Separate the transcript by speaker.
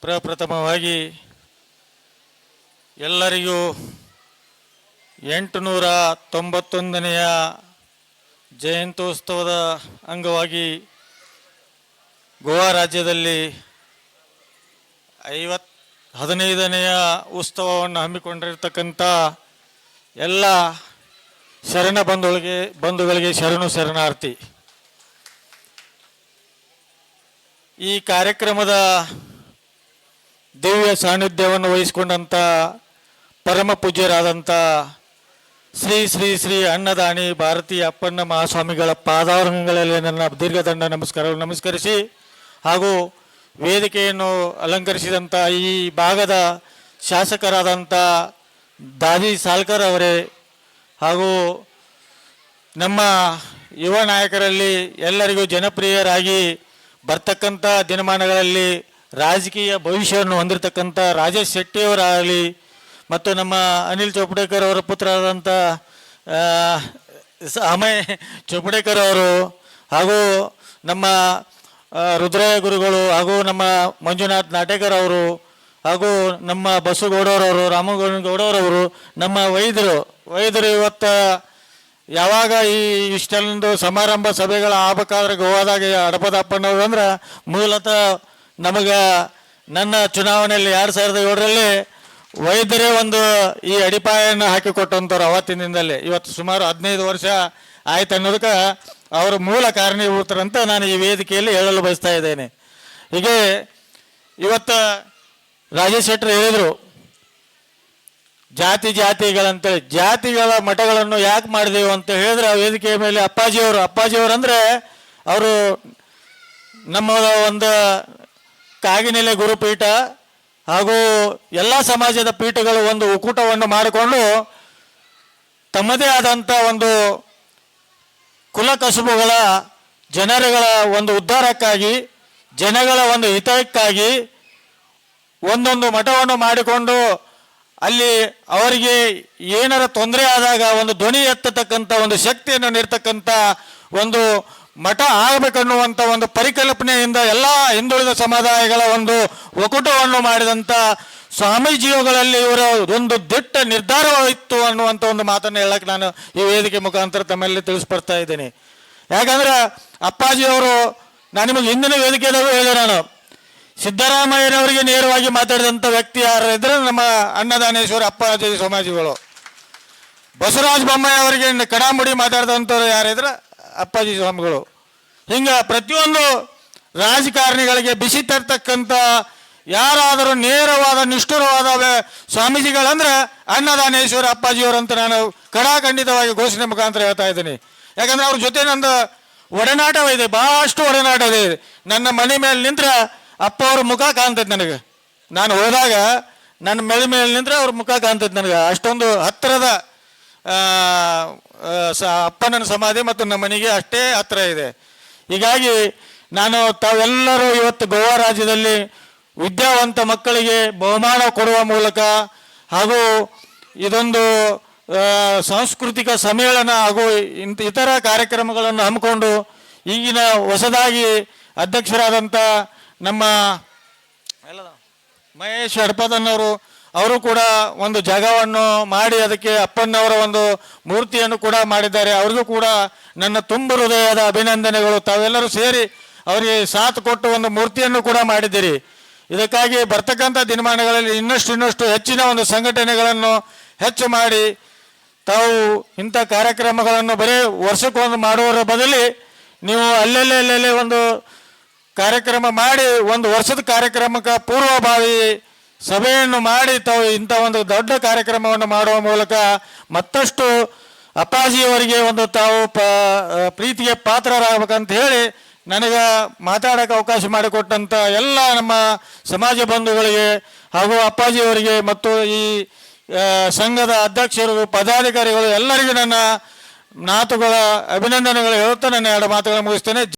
Speaker 1: ಪ್ರಪ್ರಥಮವಾಗಿ ಎಲ್ಲರಿಗೂ ಎಂಟುನೂರ ತೊಂಬತ್ತೊಂದನೆಯ ಜಯಂತ್ಯೋತ್ಸವದ ಅಂಗವಾಗಿ ಗೋವಾ ರಾಜ್ಯದಲ್ಲಿ ಐವತ್ ಹದಿನೈದನೆಯ ಉತ್ಸವವನ್ನು ಹಮ್ಮಿಕೊಂಡಿರ್ತಕ್ಕಂಥ ಎಲ್ಲ ಶರಣ ಬಂಧುಗಳಿಗೆ ಬಂಧುಗಳಿಗೆ ಶರಣು ಶರಣಾರ್ಥಿ. ಈ ಕಾರ್ಯಕ್ರಮದ ದಿವ್ಯ ಸಾನ್ನಿಧ್ಯವನ್ನು ವಹಿಸಿಕೊಂಡಂಥ ಪರಮ ಪೂಜ್ಯರಾದಂಥ ಶ್ರೀ ಶ್ರೀ ಶ್ರೀ ಅನ್ನದಾನಿ ಭಾರತೀಯ ಅಪ್ಪಣ್ಣ ಮಹಾಸ್ವಾಮಿಗಳ ಪಾದಾರಂಗಗಳಲ್ಲಿ ನನ್ನ ದೀರ್ಘದಂಡ ನಮಸ್ಕಾರವನ್ನು ನಮಸ್ಕರಿಸಿ ಹಾಗೂ ವೇದಿಕೆಯನ್ನು ಅಲಂಕರಿಸಿದಂಥ ಈ ಭಾಗದ ಶಾಸಕರಾದಂಥ ದಾದಿ ಸಾಲ್ಕರ್ ಅವರೇ ಹಾಗೂ ನಮ್ಮ ಯುವ ನಾಯಕರಲ್ಲಿ ಎಲ್ಲರಿಗೂ ಜನಪ್ರಿಯರಾಗಿ ಬರ್ತಕ್ಕಂಥ ದಿನಮಾನಗಳಲ್ಲಿ ರಾಜಕೀಯ ಭವಿಷ್ಯವನ್ನು ಹೊಂದಿರತಕ್ಕಂಥ ರಾಜೇಶ್ ಶೆಟ್ಟಿಯವರಾಗಲಿ ಮತ್ತು ನಮ್ಮ ಅನಿಲ್ ಚೋಪಡೇಕರ್ ಅವರ ಪುತ್ರರಾದಂಥ ಅಮಯ್ ಚೋಪಡೇಕರ್ ಅವರು ಹಾಗೂ ನಮ್ಮ ರುದ್ರಯ ರುದ್ರಯ್ಯ ಗುರುಗಳು ಹಾಗೂ ನಮ್ಮ ಮಂಜುನಾಥ್ ನಾಟೇಕರ್ ಅವರು ಹಾಗೂ ನಮ್ಮ ಬಸವಗೌಡರವರು ರಾಮಗೌಡ ಗೌಡರವರು ನಮ್ಮ ವೈದ್ಯರು. ವೈದ್ಯರು ಇವತ್ತು ಯಾವಾಗ ಈ ಇಷ್ಟೊಂದು ಸಮಾರಂಭ ಸಭೆಗಳ ಆಗ್ಬೇಕಾದ್ರೆ ಗೋವಾದಾಗ ಅಡಪದಪ್ಪನವ್ರು ಅಂದ್ರೆ ಮೂಲತಃ ನಮಗೆ ನನ್ನ ಚುನಾವಣೆಯಲ್ಲಿ ಎರಡು ಸಾವಿರದ ಏಳರಲ್ಲಿ ವೈದ್ಯರೇ ಒಂದು ಈ ಅಡಿಪಾಯನ್ನು ಹಾಕಿಕೊಟ್ಟಂಥವ್ರು ಅವತ್ತಿನಿಂದಲೇ ಇವತ್ತು ಸುಮಾರು ಹದಿನೈದು ವರ್ಷ ಆಯ್ತು ಅನ್ನೋದಕ್ಕೆ ಅವರ ಮೂಲ ಕಾರಣೀಭೂತರಂತ ನಾನು ಈ ವೇದಿಕೆಯಲ್ಲಿ ಹೇಳಲು ಬಯಸ್ತಾ ಇದ್ದೇನೆ. ಹೀಗೆ ಇವತ್ತು ರಾಜೇಶ್ ಶೆಟ್ಟರು ಹೇಳಿದರು, ಜಾತಿ ಜಾತಿಗಳಂತೇಳಿ. ಜಾತಿಗಳ ಮಠಗಳನ್ನು ಯಾಕೆ ಮಾಡಿದೆವು ಅಂತ ಹೇಳಿದ್ರೆ ಆ ವೇದಿಕೆಯ ಮೇಲೆ ಅಪ್ಪಾಜಿಯವರು. ಅಪ್ಪಾಜಿಯವರು ಅಂದರೆ ಅವರು ನಮ್ಮ ಒಂದು ಕಾಗಿನೆಲೆ ಗುರುಪೀಠ ಹಾಗೂ ಎಲ್ಲ ಸಮಾಜದ ಪೀಠಗಳು ಒಂದು ಒಕ್ಕೂಟವನ್ನು ಮಾಡಿಕೊಂಡು ತಮ್ಮದೇ ಆದಂಥ ಒಂದು ಕುಲಕಸುಬುಗಳ ಜನರುಗಳ ಒಂದು ಉದ್ಧಾರಕ್ಕಾಗಿ, ಜನಗಳ ಒಂದು ಹಿತಕ್ಕಾಗಿ ಒಂದೊಂದು ಮಠವನ್ನು ಮಾಡಿಕೊಂಡು ಅಲ್ಲಿ ಅವರಿಗೆ ಏನಾರ ತೊಂದರೆ ಆದಾಗ ಒಂದು ಧ್ವನಿ ಎತ್ತತಕ್ಕಂಥ ಒಂದು ಶಕ್ತಿಯನ್ನು ನೀಡ್ತಕ್ಕಂಥ ಒಂದು ಮಠ ಆಗಬೇಕನ್ನುವಂಥ ಒಂದು ಪರಿಕಲ್ಪನೆಯಿಂದ ಎಲ್ಲ ಹಿಂದುಳಿದ ಸಮುದಾಯಗಳ ಒಂದು ಒಕ್ಕೂಟವನ್ನು ಮಾಡಿದಂಥ ಸ್ವಾಮೀಜಿಯುಗಳಲ್ಲಿ ಇವರ ಒಂದು ದಿಟ್ಟ ನಿರ್ಧಾರವಿತ್ತು ಅನ್ನುವಂಥ ಒಂದು ಮಾತನ್ನು ಹೇಳಕ್ಕೆ ನಾನು ಈ ವೇದಿಕೆ ಮುಖಾಂತರ ತಮ್ಮಲ್ಲಿ ತಿಳಿಸ್ಪಡ್ತಾ ಇದ್ದೇನೆ. ಯಾಕಂದ್ರೆ ಅಪ್ಪಾಜಿಯವರು ನಾನು ನಿಮಗೆ ಹಿಂದಿನ ವೇದಿಕೆಯಲ್ಲೂ ಹೇಳಿದೆ ನಾನು. ಸಿದ್ದರಾಮಯ್ಯನವರಿಗೆ ನೇರವಾಗಿ ಮಾತಾಡಿದಂಥ ವ್ಯಕ್ತಿ ಯಾರು ಇದ್ರೆ ನಮ್ಮ ಅನ್ನದಾನೇಶ್ವರ ಅಪ್ಪಾಜಿ ಸಮಾಜಿಗಳು. ಬಸವರಾಜ ಬೊಮ್ಮಾಯಿ ಅವರಿಗೆ ಕಡಾಮುಡಿ ಮಾತಾಡಿದಂಥವ್ರು ಯಾರಿದ್ರೆ ಅಪ್ಪಾಜಿ ಸ್ವಾಮಿಗಳು. ಹಿಂಗೆ ಪ್ರತಿಯೊಂದು ರಾಜಕಾರಣಿಗಳಿಗೆ ಬಿಸಿ ತರ್ತಕ್ಕಂಥ ಯಾರಾದರೂ ನೇರವಾದ, ನಿಷ್ಠುರವಾದ ಸ್ವಾಮೀಜಿಗಳಂದ್ರೆ ಅನ್ನದಾನೇಶ್ವರ ಅಪ್ಪಾಜಿಯವರು ಅಂತ ನಾನು ಕಡಾಖಂಡಿತವಾಗಿ ಘೋಷಣೆ ಮುಖಾಂತರ ಹೇಳ್ತಾ ಇದ್ದೀನಿ. ಯಾಕಂದ್ರೆ ಅವ್ರ ಜೊತೆ ನಂದು ಒಡನಾಟವಿದೆ ಭಾಳಷ್ಟು ಒಡನಾಟವಿದೆ ನನ್ನ ಮನೆ ಮೇಲೆ ನಿಂತ್ರೆ ಅಪ್ಪ ಅವ್ರ ಮುಖ ಕಾಣ್ತೈತೆ ನನಗೆ. ನಾನು ಹೋದಾಗ ನನ್ನ ಮನೆ ಮೇಲೆ ನಿಂತ್ರೆ ಅವ್ರ ಮುಖ ಕಾಣ್ತೈತೆ ನನಗೆ. ಅಷ್ಟೊಂದು ಹತ್ತಿರದ ಸ ಅಪ್ಪನ ಸಮಾಧಿ ಮತ್ತು ನಮ್ಮ ಮನೆಗೆ ಅಷ್ಟೇ ಹತ್ತಿರ ಇದೆ. ಹೀಗಾಗಿ ನಾನು ತಾವೆಲ್ಲರೂ ಇವತ್ತು ಗೋವಾ ರಾಜ್ಯದಲ್ಲಿ ವಿದ್ಯಾವಂತ ಮಕ್ಕಳಿಗೆ ಬಹುಮಾನ ಕೊಡುವ ಮೂಲಕ ಹಾಗೂ ಇದೊಂದು ಸಾಂಸ್ಕೃತಿಕ ಸಮ್ಮೇಳನ ಹಾಗೂ ಇಂಥ ಇತರ ಕಾರ್ಯಕ್ರಮಗಳನ್ನು ಹಮ್ಮಿಕೊಂಡು ಈಗಿನ ಹೊಸದಾಗಿ ಅಧ್ಯಕ್ಷರಾದಂಥ ನಮ್ಮ ಮಹೇಶ್ ಹಡಪದನ್ನವರು ಅವರು ಕೂಡ ಒಂದು ಜಾಗವನ್ನು ಮಾಡಿ ಅದಕ್ಕೆ ಅಪ್ಪನವರ ಒಂದು ಮೂರ್ತಿಯನ್ನು ಕೂಡ ಮಾಡಿದ್ದಾರೆ. ಅವ್ರಿಗೂ ಕೂಡ ನನ್ನ ತುಂಬ ಹೃದಯದ ಅಭಿನಂದನೆಗಳು. ತಾವೆಲ್ಲರೂ ಸೇರಿ ಅವರಿಗೆ ಸಾಥ್ ಕೊಟ್ಟು ಒಂದು ಮೂರ್ತಿಯನ್ನು ಕೂಡ ಮಾಡಿದ್ದೀರಿ. ಇದಕ್ಕಾಗಿ ಬರ್ತಕ್ಕಂಥ ದಿನಮಾನಗಳಲ್ಲಿ ಇನ್ನಷ್ಟು ಇನ್ನಷ್ಟು ಹೆಚ್ಚಿನ ಒಂದು ಸಂಘಟನೆಗಳನ್ನು ಹೆಚ್ಚು ಮಾಡಿ, ತಾವು ಇಂಥ ಕಾರ್ಯಕ್ರಮಗಳನ್ನು ಬರೀ ವರ್ಷಕ್ಕೊಂದು ಮಾಡುವರ ಬದಲಿ ನೀವು ಅಲ್ಲಲ್ಲೇ ಅಲ್ಲಲ್ಲೇ ಒಂದು ಕಾರ್ಯಕ್ರಮ ಮಾಡಿ, ಒಂದು ವರ್ಷದ ಕಾರ್ಯಕ್ರಮಕ್ಕೆ ಪೂರ್ವಭಾವಿ ಸಭೆಯನ್ನು ಮಾಡಿ ತಾವು ಇಂಥ ಒಂದು ದೊಡ್ಡ ಕಾರ್ಯಕ್ರಮವನ್ನು ಮಾಡುವ ಮೂಲಕ ಮತ್ತಷ್ಟು ಅಪ್ಪಾಜಿಯವರಿಗೆ ಒಂದು ತಾವು ಪ ಪ್ರೀತಿಗೆ ಪಾತ್ರರಾಗಬೇಕಂತ ಹೇಳಿ ನನಗೆ ಮಾತಾಡೋಕೆ ಅವಕಾಶ ಮಾಡಿಕೊಟ್ಟಂಥ ಎಲ್ಲ ನಮ್ಮ ಸಮಾಜ ಬಂಧುಗಳಿಗೆ ಹಾಗೂ ಅಪ್ಪಾಜಿಯವರಿಗೆ ಮತ್ತು ಈ ಸಂಘದ ಅಧ್ಯಕ್ಷರು, ಪದಾಧಿಕಾರಿಗಳು ಎಲ್ಲರಿಗೂ ನನ್ನ ಮಾತುಗಳ ಅಭಿನಂದನೆಗಳು ಹೇಳುತ್ತಾ ನನ್ನ ಎರಡು ಮಾತುಗಳನ್ನು ಮುಗಿಸ್ತೇನೆ.